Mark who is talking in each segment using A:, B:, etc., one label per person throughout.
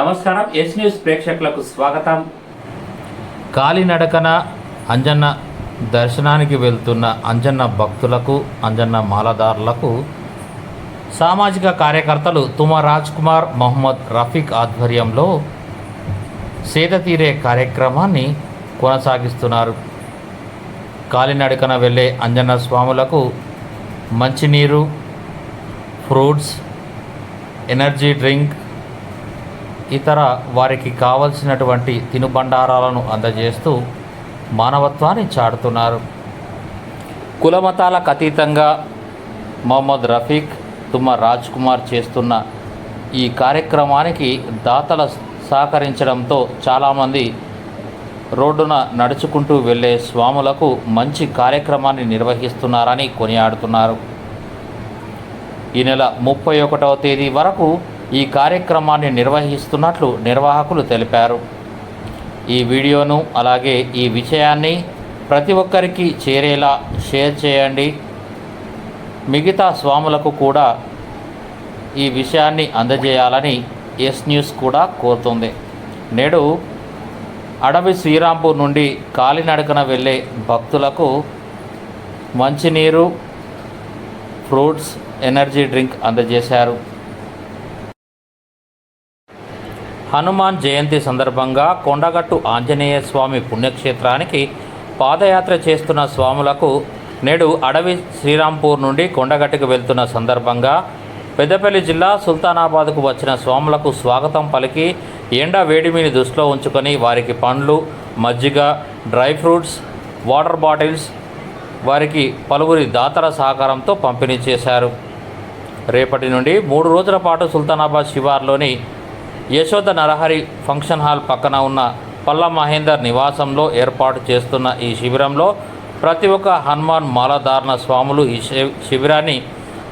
A: నమస్కారం. Yes news ప్రేక్షకులకు స్వాగతం.
B: కాలినడకన అంజన్న దర్శనానికి వెళ్తున్న అంజన్న భక్తులకు అంజన్న మాలదారులకు సామాజిక కార్యకర్తలు తుమ రాజ్ కుమార్ మొహమ్మద్ రఫీక్ ఆధ్వర్యంలో సేద తీరే కార్యక్రమాన్ని కొనసాగిస్తున్నారు. కాలినడకన వెళ్ళే అంజన్న స్వాములకు మంచినీరు ఫ్రూట్స్ ఎనర్జీ డ్రింక్ ఇతర వారికి కావలసినటువంటి తినుబండారాలను అందజేస్తూ మానవత్వాన్ని చాటుతున్నారు. కులమతాలకు అతీతంగా మొహమ్మద్ రఫీక్ తుమ్మ రాజ్ కుమార్ చేస్తున్న ఈ కార్యక్రమానికి దాతల సహకరించడంతో చాలామంది రోడ్డున నడుచుకుంటూ వెళ్ళే స్వాములకు మంచి కార్యక్రమాన్ని నిర్వహిస్తున్నారని కొనియాడుతున్నారు. ఈ నెల ముప్పై ఒకటవ తేదీ వరకు ఈ కార్యక్రమాన్ని నిర్వహిస్తున్నట్లు నిర్వాహకులు తెలిపారు. ఈ వీడియోను అలాగే ఈ విషయాన్ని ప్రతి ఒక్కరికి చేరేలా షేర్ చేయండి. మిగతా స్వాములకు కూడా ఈ విషయాన్ని అందజేయాలని ఎస్ న్యూస్ కూడా కోరుతుంది. నేడు అడవి శ్రీరాంపూర్ నుండి కాలినడకన వెళ్ళే భక్తులకు మంచినీరు ఫ్రూట్స్ ఎనర్జీ డ్రింక్ అందజేశారు. హనుమాన్ జయంతి సందర్భంగా కొండగట్టు ఆంజనేయ స్వామి పుణ్యక్షేత్రానికి పాదయాత్ర చేస్తున్న స్వాములకు నేడు అడవి శ్రీరాంపూర్ నుండి కొండగట్టుకు వెళ్తున్న సందర్భంగా పెద్దపల్లి జిల్లా సుల్తానాబాద్కు వచ్చిన స్వాములకు స్వాగతం పలికి ఎండ వేడిమిని దృష్టిలో ఉంచుకొని వారికి పండ్లు మజ్జిగ డ్రై ఫ్రూట్స్ వాటర్ బాటిల్స్ వారికి పలువురి దాతల సహకారంతో పంపిణీ చేశారు. రేపటి నుండి మూడు రోజుల పాటు సుల్తానాబాద్ శివార్లోని యశోద నరహరి ఫంక్షన్ హాల్ పక్కన ఉన్న పల్ల మహేందర్ నివాసంలో ఏర్పాటు చేస్తున్న ఈ శిబిరంలో ప్రతి ఒక్క హనుమాన్ మాలధారణ స్వాములు ఈ శిబిరాన్ని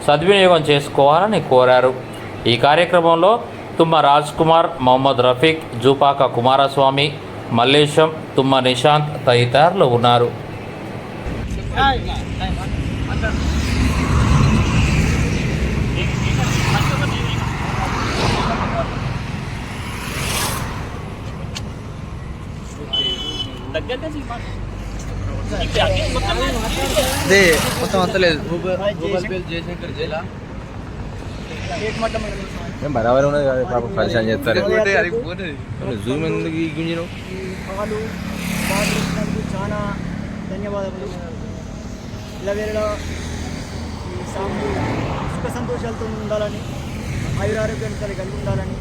B: సద్వినియోగం చేసుకోవాలని కోరారు. ఈ కార్యక్రమంలో తుమ్మ రాజ్ కుమార్ మొహమ్మద్ రఫీక్ జూపాక కుమారస్వామి మల్లేశం తుమ్మ నిశాంత్ తదితరులు ఉన్నారు.
C: అదే మొత్తం అంత లేదు. గూగుల్ పే జయశంకర్ జైలా.
D: బరాబర్ ఉన్నది కదా పాపం పరిచయం చేస్తారు. జూమ్ ఎందుకు ఈ గుంజిను?
E: చాలా ధన్యవాదములు. ఇళ్ళవేళ ఈ సాము సుఖ సంతోషాలతో ఉండాలని ఆయురారోగ్యాన్ని కలిగి కలిగి ఉండాలని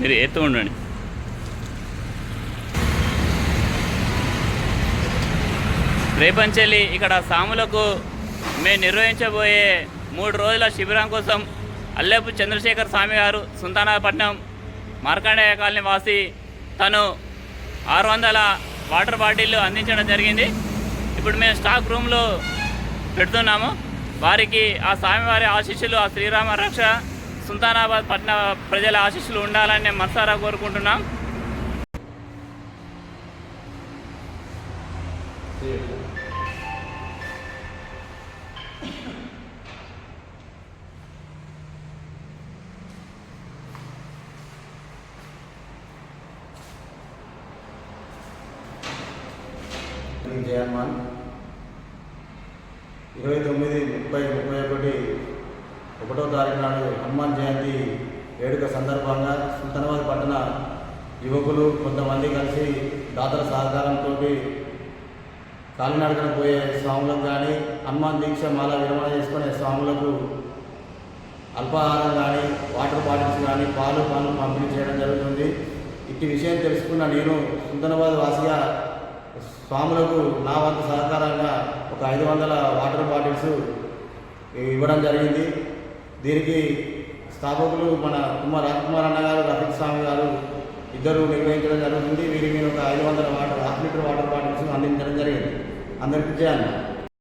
F: మీరు ఎత్తు ఉండండి. రేపంచెల్లి ఇక్కడ సాములకు మేము నిర్వహించబోయే మూడు రోజుల శిబిరం కోసం అల్లేపు చంద్రశేఖర్ స్వామి గారు సుల్తానాపట్నం మార్కండేయ కాలనీ వాసి తను ఆరు వందల వాటర్ బాటిళ్ళు అందించడం జరిగింది. ఇప్పుడు మేము స్టాక్ రూమ్లో పెడుతున్నాము. వారికి ఆ స్వామివారి ఆశీస్సులు ఆ శ్రీరామ రక్ష సుల్తానాబాద్ పట్టణ ప్రజల ఆశీస్సులు ఉండాలని నేను మనసారా కోరుకుంటున్నాం.
G: జయన్మాన్ ఇరవై తొమ్మిది ముప్పై ముప్పై ఒకటి ఒకటో తారీఖు నాడు హనుమాన్ జయంతి వేడుక సందర్భంగా సుల్తానాబాద్ పట్టణ యువకులు కొంతమంది కలిసి దాతల సహకారంతో కాలినడకన పోయే స్వాములకు కానీ హనుమాన్ దీక్ష మాల విరమణ చేసుకునే స్వాములకు అల్పాహారం కానీ వాటర్ బాటిల్స్ కానీ పాలు పాలు పంపిణీ చేయడం జరుగుతుంది. ఇట్టి విషయం తెలుసుకున్న నేను సుల్తానాబాద్ వాసిగా స్వాములకు నా వంతు సహకారంగా ఒక ఐదు వందల వాటర్ బాటిల్స్ ఇవ్వడం జరిగింది. దీనికి స్థాపకులు మన కుమార్ రాజకుమార్ అన్న గారు రఫీక్ స్వామి గారు ఇద్దరు నిర్వహించడం జరుగుతుంది. వీరికి నేను ఒక ఐదు వందల water half litre water bottles అందించడం జరిగింది. అందరికీ చేయాలి